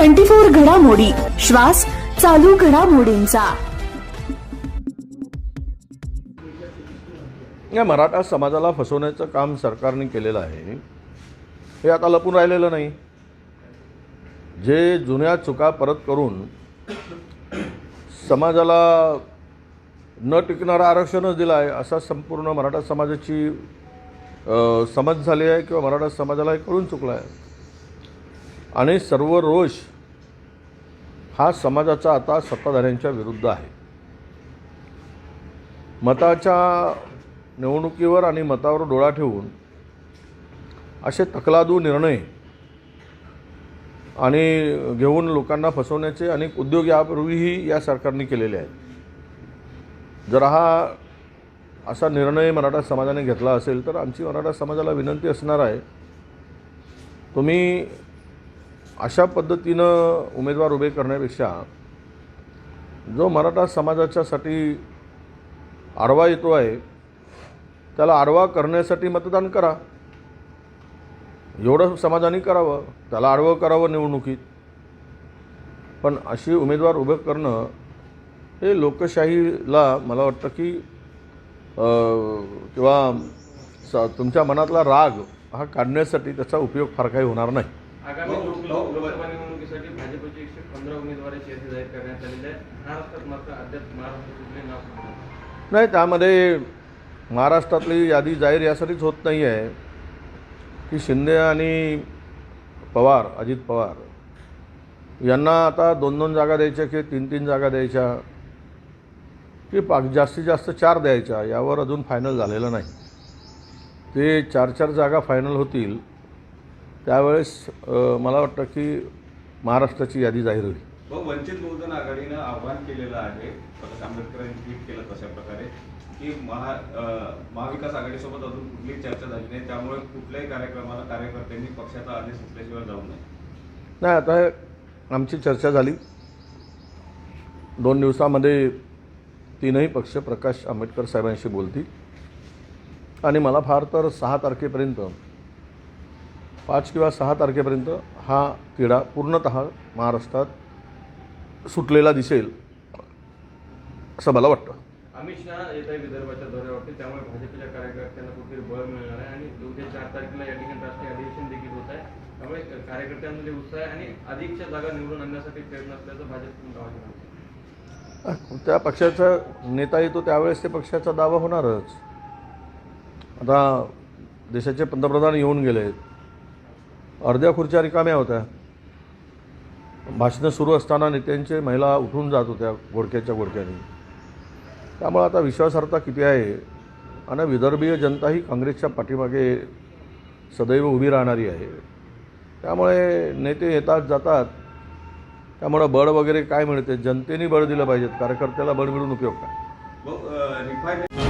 Twenty four घडामोडी. श्वास चालू घडामोडींचा. या मराठा समाजाला फसवण्याचं काम सरकारने केलेलं आहे. हे आता लपून राहिलेलं नाही. जे जुन्या चुका परत करून समाजाला न टिकणारं आरक्षणच दिलं आहे असा संपूर्ण मराठा समाजाची समज झाली आहे किंवा मराठा समाजाला हे कळून चुकलं आहे. आणि सर्व रोष हा समाजाचा आता सत्ताधाऱ्यांच्या विरुद्ध आहे. मताच्या निवडणुकीवर आणि मतावर डोळा ठेवून असे तकलादू निर्णय आणि घेऊन लोकांना फसवण्याचे अनेक उद्योग यापूर्वीही या सरकारने केलेले आहेत. जर हा असा निर्णय मराठा समाजाने घेतला असेल तर आमची मराठा समाजाला विनंती असणार आहे तुम्ही अशा पद्धतीनं उमेदवार उभे करण्यापेक्षा जो मराठा समाजाच्यासाठी आडवा येतो आहे त्याला आडवा करण्यासाठी मतदान करा. एवढं समाजाने करावं त्याला आडवं करावं निवडणुकीत. पण अशी उमेदवार उभं करणं हे लोकशाहीला मला वाटतं की किंवा तुमच्या मनातला राग हा काढण्यासाठी त्याचा उपयोग फार काही होणार नाही. आगामी लोक- लोक- लोकसभा निवडणुकीसाठी भाजपचे एकशे पंधरा उमेदवारांची यादी जाहीर करण्यात आलेली आहे. महाराष्ट्रात मात्र अद्याप महाराष्ट्र कुठले नाव समजलं नाही त्यामध्ये महाराष्ट्रातली यादी जाहीर यासाठीच होत नाही आहे की शिंदे आणि पवार अजित पवार यांना आता दोन दोन जागा द्यायच्या की तीन तीन जागा द्यायच्या की पा जास्तीत जास्त चार द्यायच्या यावर अजून फायनल झालेलं नाही. ते चार चार जागा फायनल होतील. त्यावेळेस मला वाटतं की महाराष्ट्राची यादी जाहीर होईल. व वंचित बहुजन आघाडीनं आव्हान केलेलं आहे प्रकाश आंबेडकरांनी ट्विट केलं तशा प्रकारे की महा महाविकास आघाडीसोबत अजून कुठलीही चर्चा झाली नाही त्यामुळे कुठल्याही कार्यक्रमाला कार्यकर्त्यांनी पक्षाचा आदेश असल्याशिवाय जाऊ नये. नाही आता हे आमची चर्चा झाली. दोन दिवसामध्ये तीनही पक्ष प्रकाश आंबेडकर साहेबांशी बोलतील. आणि मला फार तर सहा तारखेपर्यंत पाच किंवा सहा तारखेपर्यंत हा तिढा पूर्णत महाराष्ट्रात सुटलेला दिसेल असं मला वाटतं. अमित शहा येत आहे विदर्भाच्या दौऱ्यावरती त्यामुळे भाजपच्या कार्यकर्त्यांना कुठेतरी बळ मिळणार आहे आणि उद्या चार तारखेला या ठिकाणी राष्ट्रीय अधिवेशन देखील होत आहे. त्यामुळे कार्यकर्त्यांमध्ये उत्साह आहे आणि अधिकच्या जागा निवडून आणण्यासाठी प्रयत्न असल्याचं भाजप त्या पक्षाचा नेता येतो त्यावेळेस ते पक्षाचा दावा होणारच. आता देशाचे पंतप्रधान येऊन गेले अर्ध्या खुर्च्या रिकाम्या होत्या. भाषणं सुरू असताना नेत्यांचे महिला उठून जात होत्या घोडक्याच्या घोडक्याने. त्यामुळे आता विश्वासार्हता किती आहे? आणि विदर्भीय जनता ही काँग्रेसच्या पाठीमागे सदैव उभी राहणारी आहे. त्यामुळे नेते येतात जातात. त्यामुळं बळ वगैरे काय मिळते? जनतेने बळ दिलं पाहिजेत. कार्यकर्त्याला बळ मिळून उपयोग काय? व